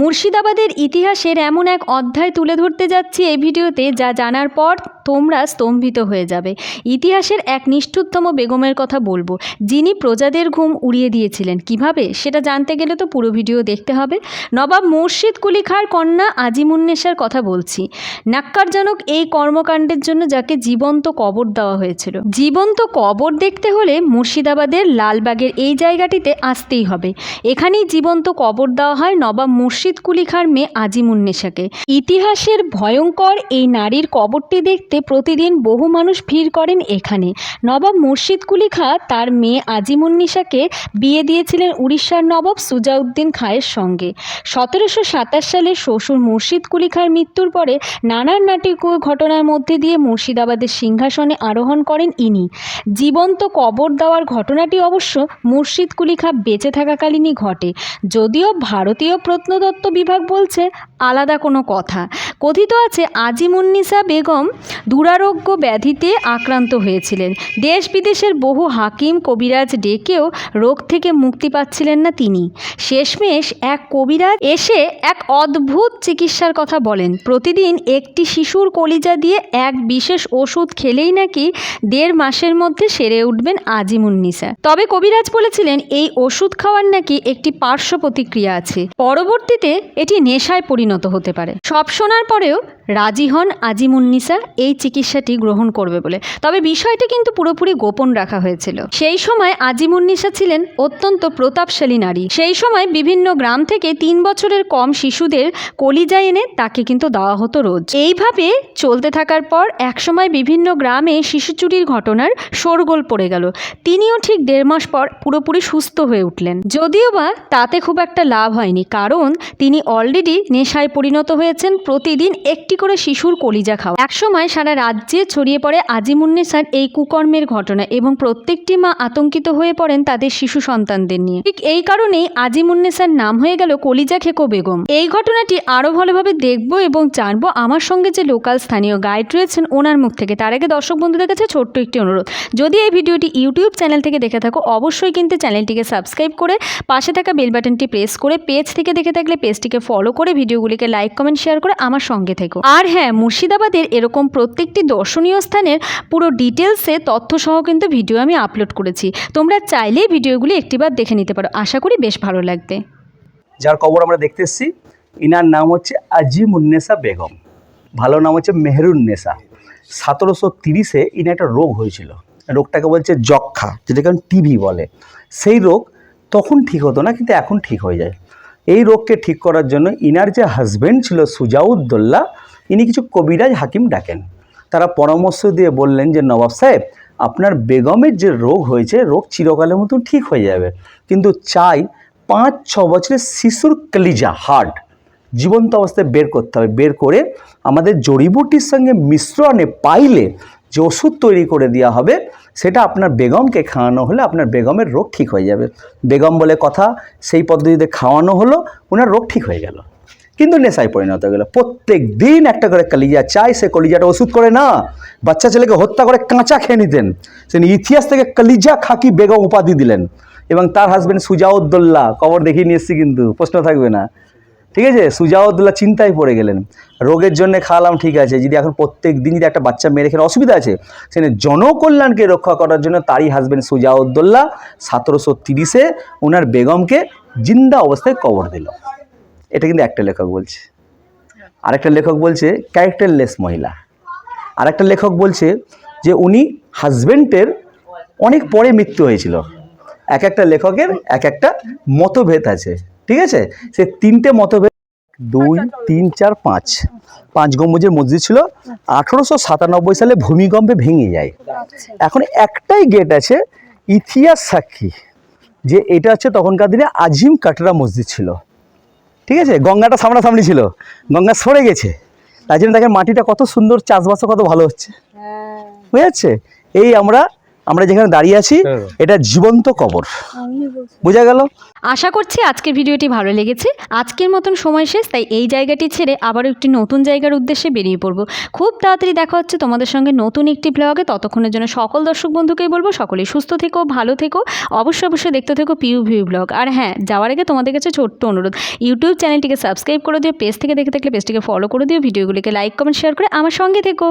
মুর্শিদাবাদের ইতিহাসের এমন এক অধ্যায় তুলে ধরতে যাচ্ছি এই ভিডিওতে, যা জানার পর তোমরা স্তম্ভিত হয়ে যাবে। ইতিহাসের এক নিষ্ঠুরতম বেগমের কথা বলব। যিনি প্রজাদের ঘুম উড়িয়ে দিয়েছিলেন। কীভাবে? সেটা জানতে গেলে তো পুরো ভিডিও দেখতে হবে। নবাব মুর্শিদ কুলি খাঁর কন্যা আজিমুন্নেসার কথা বলছি। নাক্কারজনক এই কর্মকাণ্ডের জন্য যাকে জীবন্ত কবর দেওয়া হয়েছিল। জীবন্ত কবর দেখতে হলে মুর্শিদাবাদের লালবাগের এই জায়গাটিতে আসতেই হবে। এখানেই জীবন্ত কবর দেওয়া হয় নবাব মুর্শিদ কুলি খাঁর মেয়ে আজিমুন্নেসাকে ইতিহাসের ভয়ঙ্কর এই নারীর কবরটি দেখতে প্রতিদিন বহু মানুষ ভিড় করেন এখানে। নবাব মুর্শিদ কুলি খাঁ তার মেয়ে আজিমুন্নিসাকে বিয়ে দিয়েছিলেন উড়িষ্যার নবাব সুজাউদ্দিন খাঁয়ের সঙ্গে। সতেরোশো সাতাশ সালে শ্বশুর মুর্শিদ কুলি খাঁর মৃত্যুর পরে নানান নাটকীয় ঘটনার মধ্যে দিয়ে মুর্শিদাবাদের সিংহাসনে আরোহণ করেন ইনি। জীবন্ত কবর দেওয়ার ঘটনাটি অবশ্য মুর্শিদ কুলি খাঁ বেঁচে থাকাকালীনই ঘটে, যদিও ভারতীয় প্রত্নতত্ত্ব বিভাগ বলছে আলাদা কোনো কথা। কথিত আছে, আজিমুন্নিসা বেগম দুরারোগ্য ব্যাধিতে আক্রান্ত হয়েছিলেন। দেশ বিদেশের বহু হাকিম কবিরাজ ডেকেও রোগ থেকে মুক্তি পাচ্ছিলেন না তিনি। শেষমেশ এক কবিরাজ এসে এক অদ্ভুত চিকিৎসার কথা বলেন। প্রতিদিন একটি শিশুর কলিজা দিয়ে এক বিশেষ ওষুধ খেলেই নাকি দেড় মাসের মধ্যে সেরে উঠবেন আজিমুন্নিসা। তবে কবিরাজ বলেছিলেন, এই ওষুধ খাওয়ার নাকি একটি পার্শ্ব প্রতিক্রিয়া আছে। পরবর্তীতে এটি নেশায় পরিণত হতে পারে। সব শোনার পরেও রাজি হন আজিমুন্নিসা এই চিকিৎসাটি গ্রহণ করবে বলে। তবে বিষয়টি কিন্তু পুরোপুরি গোপন রাখা হয়েছিল। সেই সময় আজিমুন্নিসা ছিলেন অত্যন্ত প্রতাপশালী নারী। সেই সময় বিভিন্ন গ্রাম থেকে তিন বছরের কম শিশুদের কলিজা এনে তাকে কিন্তু দেওয়া হতো রোজ। এইভাবে চলতে থাকার পর একসময় বিভিন্ন গ্রামে শিশু চুরির ঘটনার শোরগোল পড়ে গেল। তিনিও ঠিক দেড় মাস পর পুরোপুরি সুস্থ হয়ে উঠলেন। যদিও বা তাতে খুব একটা লাভ হয়নি, কারণ তিনি অলরেডি নেশায় পরিণত হয়েছেন। প্রতিদিন একটি করে শিশুর কলিজা খাওয়া। একসময় সারা রাজ্যে ছড়িয়ে পড়ে আজিমুন্নেসার এই কুকর্মের ঘটনা এবং প্রত্যেকটি মা আতঙ্কিত হয়ে পড়েন তাদের শিশু সন্তানদের নিয়ে। ঠিক এই কারণেই আজিমুন্নেসার নাম হয়ে গেল কলিজা খেকো বেগম। এই ঘটনাটি আরও ভালোভাবে দেখব এবং জানব আমার সঙ্গে যে লোকাল স্থানীয় গাইড রয়েছেন, ওনার মুখ থেকে। তার আগে দর্শক বন্ধুদের কাছে ছোট্ট একটি অনুরোধ। যদি এই ভিডিওটি ইউটিউব চ্যানেল থেকে দেখে থাকো, অবশ্যই কিন্তু চ্যানেলটিকে সাবস্ক্রাইব করে পাশে থাকা বেল বাটনটি প্রেস করে পেজ থেকে দেখে থাকলে পেজটিকে ফলো করে ভিডিওগুলিকে লাইক কমেন্ট শেয়ার করে আমার সঙ্গে থেকো। আর হ্যাঁ মুর্শিদাবাদের এরকম প্রত্যেকটি দর্শনীয় স্থানের পুরো ডিটেলসে তথ্য সহ কিন্তু ভিডিও আমি আপলোড করেছি। তোমরা চাইলেই ভিডিওগুলি একটিবার দেখে নিতে পারো। আশা করি বেশ ভালো লাগবে। যার কবর আমরা দেখতে এসেছি, ইনার নাম হচ্ছে আজিমুন্নেসা বেগম। ভালো নাম হচ্ছে মেহরুন্নেসা সতেরোশো তিরিশে ইনার একটা রোগ হয়েছিল। রোগটাকে বলছে যক্ষা যেটাকে টিভি বলে। সেই রোগ তখন ঠিক হতো না, কিন্তু এখন ঠিক হয়ে যায়। এই রোগকে ঠিক করার জন্য ইনার যে হাজব্যান্ড ছিল সুজাউদ্দোল্লা ইনি কিছু কবিরাজ হাকিম ডাকেন। তারা পরামর্শ দিয়ে বললেন যে, নবাব সাহেব, আপনার বেগমের যে রোগ হয়েছে, রোগ চিরকালের মতো ঠিক হয়ে যাবে। কিন্তু চাই পাঁচ, ছ বছরের শিশুর কলিজা, হার্ট, জীবন্ত অবস্থায় বের করতে হবে। বের করে আমাদের জড়িবুটির সঙ্গে মিশ্রণে পাইলে যে ওষুধ তৈরি করে দেওয়া হবে সেটা আপনার বেগমকে খাওয়ানো হলে আপনার বেগমের রোগ ঠিক হয়ে যাবে। বেগম বলে কথা, সেই পদ্ধতিতে খাওয়ানো হলো ওনার রোগ ঠিক হয়ে গেল। কিন্তু নেশায় পরিণত হয়ে গেল। প্রত্যেক দিন একটা করে কলিজা চাই, সে কলিজাটা ওষুধ করে না। বাচ্চা ছেলেকে হত্যা করে কাঁচা খেয়ে নিতেন। সে ইতিহাস থেকে কলিজা খাকি বেগম উপাধি দিলেন। এবং তার হাজবেন্ড সুজাউদ্দোল্লা কবর দেখিয়ে নিয়ে এসছি কিন্তু, প্রশ্ন থাকবে না। ঠিক আছে? সুজাউদ্দোল্লা চিন্তায় পড়ে গেলেন। রোগের জন্য খাওয়ালাম, ঠিক আছে। যদি এখন প্রত্যেক দিন যদি একটা বাচ্চা মেরে খেলে অসুবিধা আছে, সেখানে জনকল্যাণকে রক্ষা করার জন্য তারই হাজবেন্ড সুজাউদ্দোল্লা সতেরোশো তিরিশে ওনার বেগমকে জিন্দা অবস্থায় কবর দিল। এটা কিন্তু একটা লেখক বলছে। আরেকটা লেখক বলছে ক্যারেক্টারলেস মহিলা। আরেকটা লেখক বলছে যে, উনি হাজবেন্ডের অনেক পরে মৃত্যু হয়েছিল। এক একটা লেখকের এক একটা মতভেদ আছে। ঠিক আছে? সে তিনটে মতভেদ। দুই তিন চার পাঁচ। পাঁচ গম্বুজের মসজিদ ছিল। আঠেরোশো সাতানব্বই সালে ভূমিকম্পে ভেঙে যায়। এখন একটাই গেট আছে ইতিহাস সাক্ষী যে এটা হচ্ছে তখনকার দিনে আজিম কাটরা মসজিদ ছিল। ঠিক আছে? গঙ্গাটা সামনাসামনি ছিল। গঙ্গা সরে গেছে। তাই জন্য দেখেন মাটিটা কত সুন্দর চাষবাসও কত ভালো হচ্ছে। বুঝে যাচ্ছে? এই আমরা আমরা যেখানে দাঁড়িয়ে আছি হ্যাঁ। এটা জীবন্ত কবর। বোঝা গেল? আশা করছি আজকের ভিডিওটি ভালো লেগেছে। আজকের মতন সময় শেষ তাই এই জায়গাটি ছেড়ে আবারও একটি নতুন জায়গার উদ্দেশ্যে বেরিয়ে পড়ব। খুব তাড়াতাড়ি দেখা হচ্ছে তোমাদের সঙ্গে নতুন একটি ব্লগে ততক্ষণের জন্য সকল দর্শক বন্ধুকেই বলব সকলেই সুস্থ থেকো ভালো থেকো। অবশ্যই অবশ্যই দেখতে থেকো পিউ ভিউ ব্লগ আর হ্যাঁ যাওয়ার আগে তোমাদের কাছে ছোট্ট অনুরোধ। ইউটিউব চ্যানেলটিকে সাবস্ক্রাইব করে দিও পেজ থেকে দেখে থাকলে পেজটিকে ফলো করে দিও ভিডিওগুলিকে লাইক কমেন্ট শেয়ার করে আমার সঙ্গে থেকো।